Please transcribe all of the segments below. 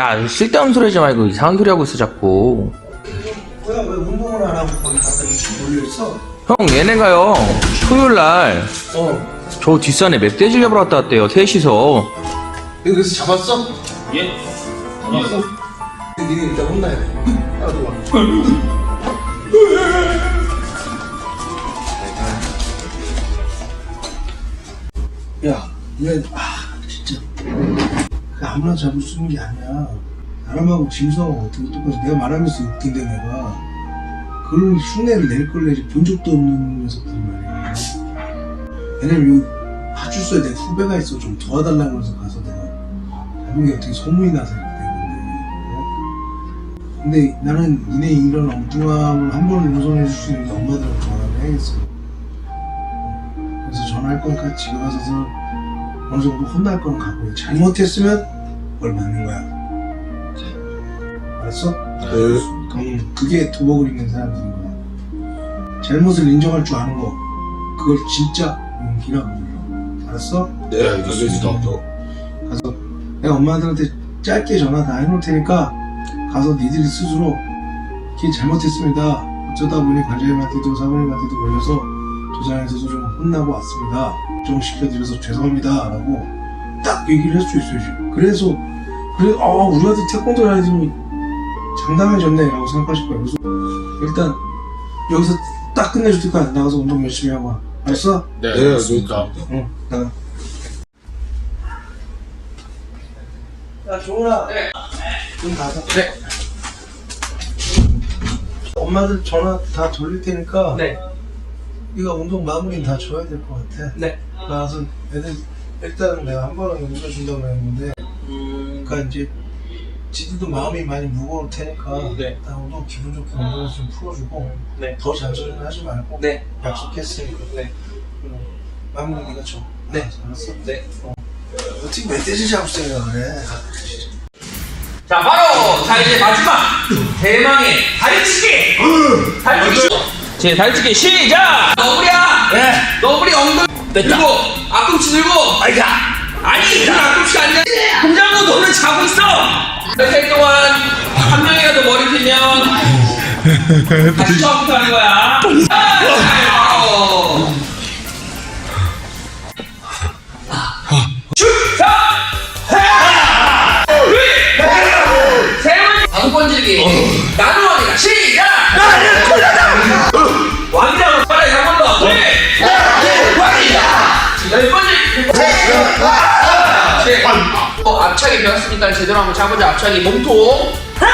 야, 쓸데없는 소리 하지 말고 이상한 소리 하고 있어, 자꾸. 내가 왜 운동을 안 하고 거기 가서 몰려있어? 형, 얘네가요, 토요일 날, 어. 저 뒷산에 멧돼지 잡으러 갔다 왔대요, 셋이서. 내가 그래서 잡았어? 예. 잡았어? 니네 일단 혼나야 돼. 나도 와. 야, 얘, 아, 진짜. 그 아무나 잡을 수 있는 게 아니야. 사람하고 짐승하고 어떻게 똑같이 내가 말하면서 웃긴데 내가 그런 흉내를 낼 걸 내지 본 적도 없는 녀석들 말이야. 왜냐면 여기 파출소에 내 후배가 있어 좀 도와달라고 해서 가서 내가 잡은 게 어떻게 소문이 나서 이렇게 된 건데. 어? 근데 나는 니네 이런 엉뚱함을 한 번은 용서해 줄 수 있는 엄마들한테 전화를 해야겠어. 어, 그래서 전화할 거니까 집에 가서서 어느 정도 혼날 갖고 해. 잘못했으면 뭘 맞는 거야. 알았어? 음, 그게 도복을 입는 사람들인 거야. 잘못을 인정할 줄 아는 거. 그걸 진짜 용기라고 불러. 알았어? 네, 알겠습니다. 가서 내가 엄마들한테 짧게 전화 다 해놓을 테니까 가서 니들이 스스로 길 잘못했습니다. 어쩌다 보니 관장님한테도 사모님한테도 걸려서 도장에서도 좀 혼나고 왔습니다. 좀 시켜드려서 죄송합니다. 라고 딱 얘기를 할 수 있어야지. 그래서 그래 어 우리 아들 태권도 하더니 장담해졌네 라고 생각하실 거야. 그래서 일단 여기서 딱 끝내줄 테니까 나가서 운동 열심히 하고 와. 알았어? 네, 알겠습니다. 응, 나가. 야, 종훈아. 네. 좀 가자. 네. 엄마들 전화 다 돌릴 테니까. 네. 네가 운동 마무리는 다 줘야 될 것 같아. 네. 나가서 애들 일단은 내가 한 번은 웃어준다고 했는데, 음, 그러니까 이제 지들도 마음이 많이 무거울 테니까. 네. 나 운동 기분 좋게 운동을 좀 풀어주고. 네. 더 잔소리는 하지 말고. 네. 약속했으니까. 네. 응. 마무리 네가 줘. 네. 알았어? 네. 어떻게 멧돼지 잡을 생각을 해? 자, 바로! 자, 이제 마지막! 대망의 다리치기! 다리치기! 제 다리치기 시작! 너구리야! 네. 너구리 엉덩이 들고, 앞꿈치 들고! 아이가! 아니, 그 앞꿈치 아니야! 공장고 너는 자고 있어! 몇해 동안 한 명이라도 머리 틀면 다시 처음부터 하는 거야. 앞차기 배웠으니까 제대로 한번 잡아보자 앞차기 몸통 하나!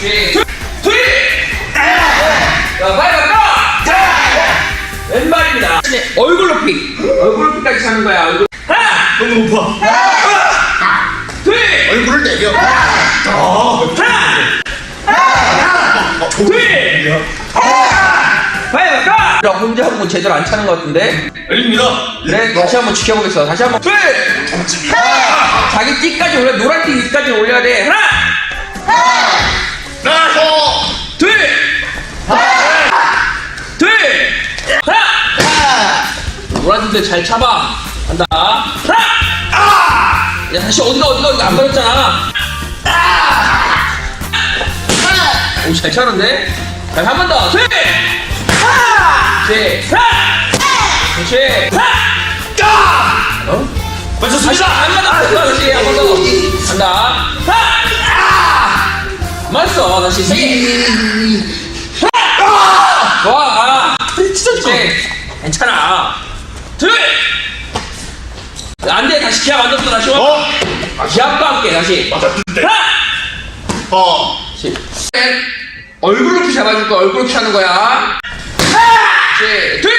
둘! 둘! 자? 왼발입니다 네, 얼굴 높이 얼굴 높이까지 차는 거야 얼굴 하나! 너무 높아. 둘! 얼굴을 내려. 둘! 갈까? 나 혼자 하고 제대로 안 차는 것 같은데 열립니다. 그래 다시 한번 지켜보겠어 다시 한번 둘! 자기 띠까지 올려 노란 띠까지 올려야 돼 하나! 나서. 둘! 둘! 하나! 노란 띠들 잘 참아 간다 하나! 야 다시 어디가 어디가 어디가 안 맞았잖아 오 잘 차는데? 자 한번 더 둘! 그렇지! 그렇지 하나! 어? 맞췄습니다. 한번 더, 한번 더, 다시 한번 더. 간다. 하! 맞았어, 다시 세 개. 하! 좋아. 진짜 좋아. 괜찮아. 둘. 안 돼, 다시 기합 안 줬어, 다시 와. 어? 기합과 함께 다시. 맞았는데. 어. 셋. 얼굴 높이 잡아줄 거야, 얼굴 높이 하는 거야. 셋, 둘.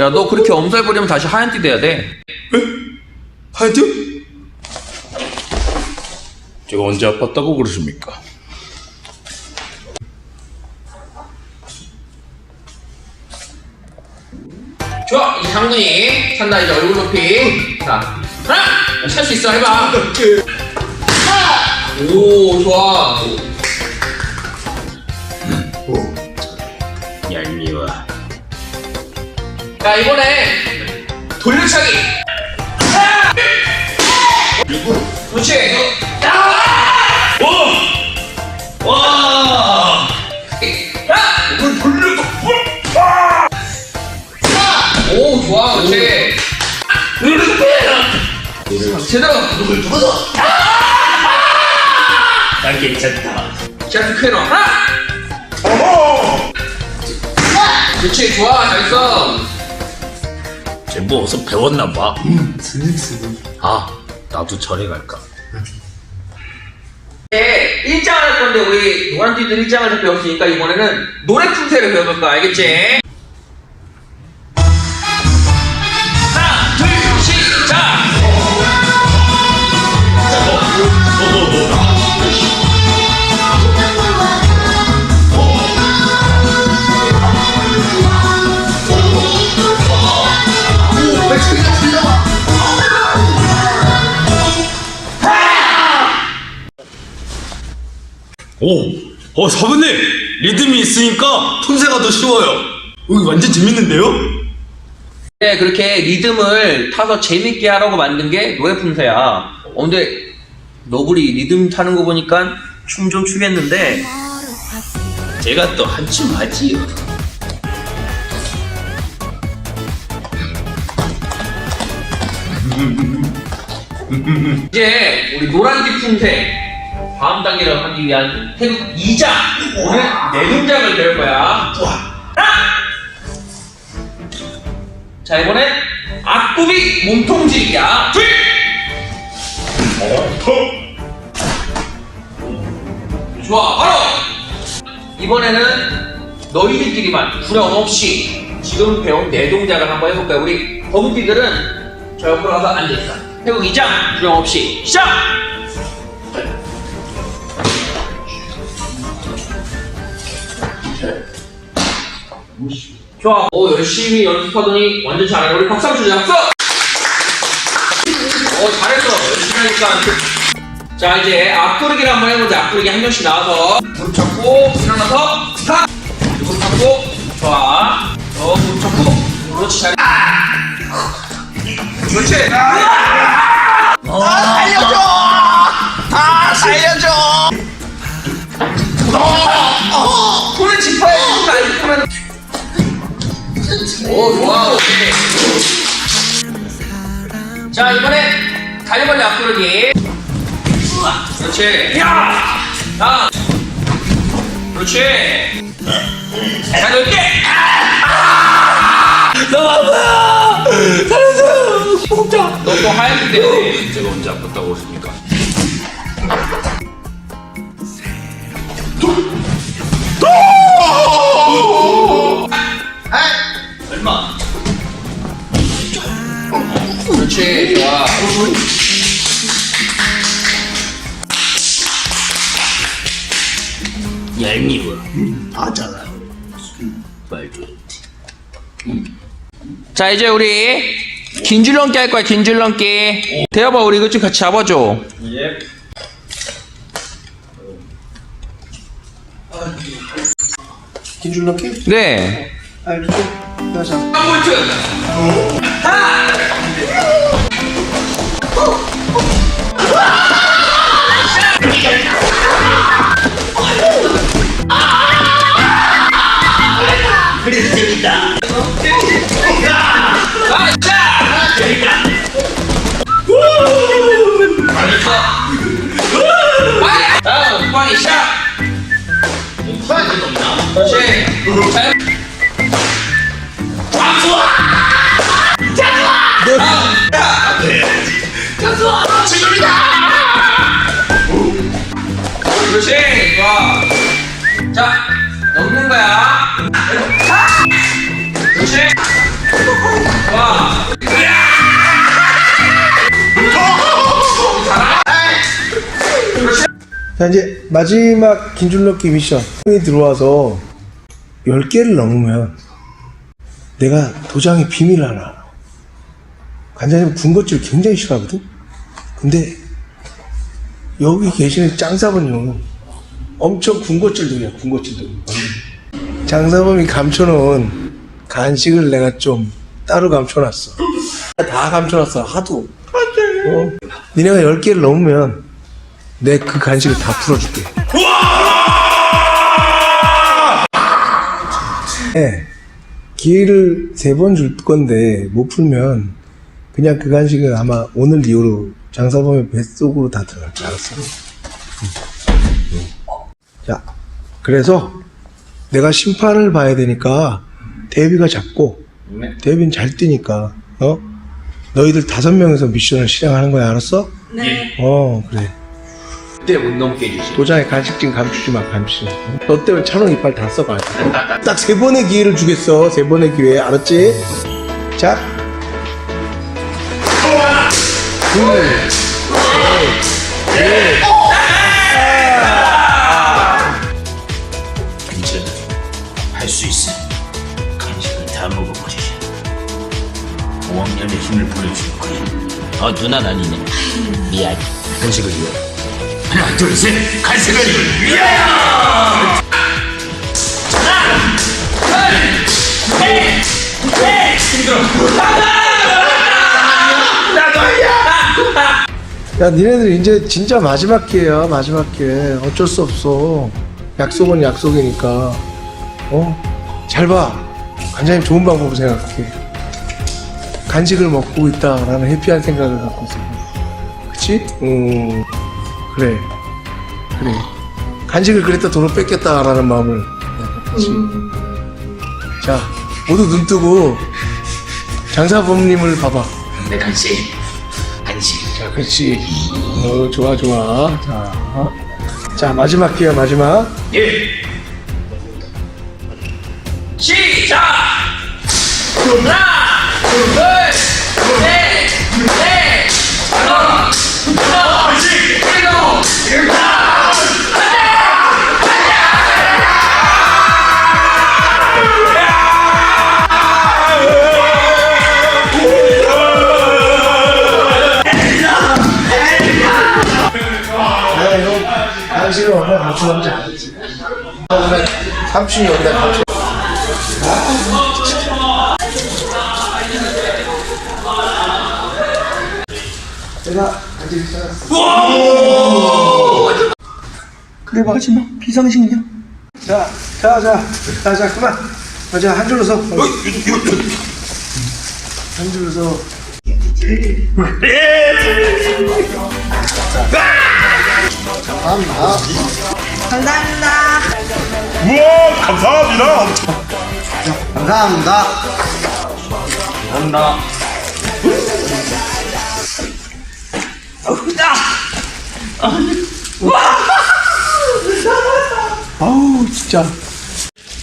야, 너 그렇게 엄살 부리면 다시 하얀 띠 돼야 돼. 하여튼. 제가 언제 아팠다고 그러십니까? 좋아, 이 장군이 찬다 이제 얼굴 높이. 자, 하나, 찰수 있어, 해봐. 오 좋아. 얄미워. 자 이번에 돌려차기. 샤프 쾌너 하나. 그렇지, 좋아. 잘했어. 쟤뭐 어서 배웠나 봐. 스립스립 아, 나도 절에 갈까. 네, 일장을 할 건데 우리 노란띠들 일장을 배웠으니까 이번에는 노래 품새를 배워볼 거야 알겠지? 오, 어 사부님 리듬이 있으니까 품새가 더 쉬워요. 여기 완전 재밌는데요? 네 그렇게 리듬을 타서 재밌게 하라고 만든 게 노래 품새야 어 근데 너구리 리듬 타는 거 보니까 춤 좀 추겠는데 제가 또 한춤 하지요. 이제 우리 노란띠 품새 다음 단계를 하기 위한 태국 2장 오늘 네 동작을 배울 거야. 하나! 자 이번엔 앞굽이 몸통질이야. 둘! 좋아. 바로! 이번에는 너희들끼리만 부력 없이 지금 배운 네 동작을 한번 해볼 거야 우리 거북이들은 저 옆으로 가서 앉아있어. 태국 2장 부력 없이 시작! 좋아. 오, 열심히 연습하더니 완전 잘해. 우리 박수 한번 주자. 박수! 오, 잘했어. 열심히 하니까. 자, 이제 앞구르기를 한번 해보자. 앞구르기 한 명씩 나와서 무릎 잡고, 일어나서, 타! 무릎 잡고, 좋아. 어, 무릎 잡고, 그렇지, 잘해. 그렇지. 아, 살려줘! 아, 살려줘! 어, 자 이번엔 다리벌레 앞구르기 그렇지 야! 자 그렇지 자 넓게 너무 아파요! 살려줘요! 진짜! 너또 하얗기 때문에 제가 언제 아팠다고 그러십니까? 그렇지 좋아 얄미워. 아잖아. 말도. 자 이제 우리 긴 줄넘기 할 거야 긴 줄넘기 대여봐 우리 이것 좀 같이 잡아줘 예. 긴줄 넣기? 네아 이렇게 가자 한번 그렇지 자 이제 마지막 긴줄 넣기 미션 이 들어와서 10개를 넘으면 내가 도장의 비밀을 하나 관장님 군것질 굉장히 싫어하거든 근데 여기 계시는 짱사범님은 엄청 군것질들이야 군것질들 장사범이 감춰놓은 간식을 내가 좀 따로 감춰놨어. 다 감춰놨어, 하도. 어? 니네가 10개를 넘으면 내 그 간식을 다 풀어줄게. 예. 기회를 세 번 줄 건데 못 풀면 그냥 그 간식은 아마 오늘 이후로 장사범의 뱃속으로 다 들어갈 줄 알았어. 응. 자, 그래서 내가 심판을 봐야 되니까 데뷔가 잡고 데뷔는 잘 뛰니까 어 너희들 다섯 명에서 미션을 실행하는 거야 알았어? 네. 어 그래. 그때 못 넘게 해주시. 도장에 간식증 감추지 마 감추지 마. 너 때문에 천원 이빨 다 써가지고 딱 세 번의 기회를 주겠어 세 번의 기회 알았지? 자 둘, 괜찮아. 할수 있어. 간식을 다 먹어보지. 5학년의 힘을 보여줄 거야. 어, 누나 아니네. 미안. 간식을 위해. 하나, 둘, 셋. 간식을 위하여! 야 니네들 이제 진짜 마지막 기회야 마지막 기회. 어쩔 수 없어. 약속은 약속이니까. 어 잘봐. 관장님 좋은 방법을 생각해. 간식을 먹고 있다라는 해피한 생각을 갖고 있어. 그치? 음 그래 그래 간식을 그랬다 돈을 뺏겠다라는 마음을 그치 자 모두 눈 뜨고 장사범님을 봐봐 내 간식. 간식. 자, 그렇지. 어, 좋아, 좋아. 자, 어. 자, 마지막 기회, 마지막. 예. 시작. 하나, 둘, 셋, 넷, 다섯, 여섯, 당신은 얼마나 감추는지 알지? 오늘 삼촌이 여기다 감춰. 내가 간직을 찾았어. 그래, 하지 마. 비상식이야. 자, 자, 자. 자, 자, 그만. 자, 자, 한 줄로 서. 한 줄로 서. 감사합니다. 아 우 진짜.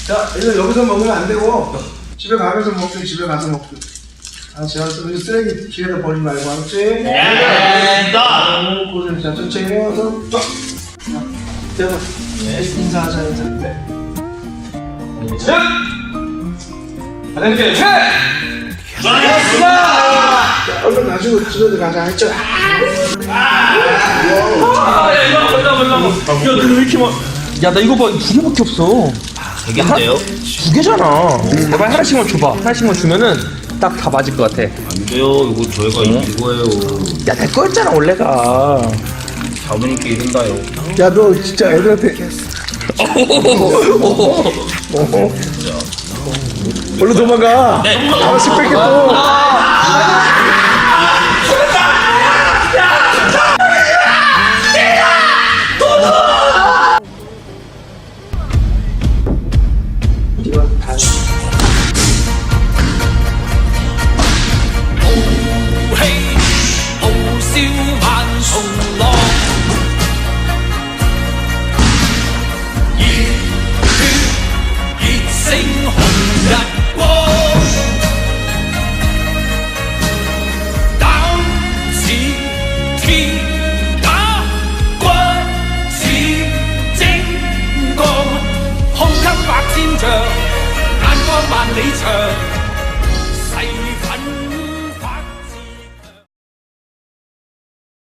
자 이거 여기서 먹으면 안 되고 집에 가면서 먹든 집에 가서 먹든. 아 제가 쓰- 쓰레기 기회를 버리지 말고 알았지? 네. 나. 고생 자 천천히 해와서. 자. 자, 대박. 인사하자 인사. 네. 자. 하나, 최. 얼른 가지고 집에 들어가자 했죠. 아, 야, 이거 올라가, 올라가. 야, 너왜 이렇게 막. 야, 나 이거 봐. 두 개밖에 없어. 되겠는데요? 두 개잖아. 제발 하나씩만 줘봐. 하나씩만 주면은 딱 다 맞을 것 같아. 안 돼요. 이거 저희가 이거예요. 야, 내 거였잖아, 원래가. 잡으니까 이른다요. 야 너 진짜 애들한테 얼른 도망가. 하나씩 뺏겠어.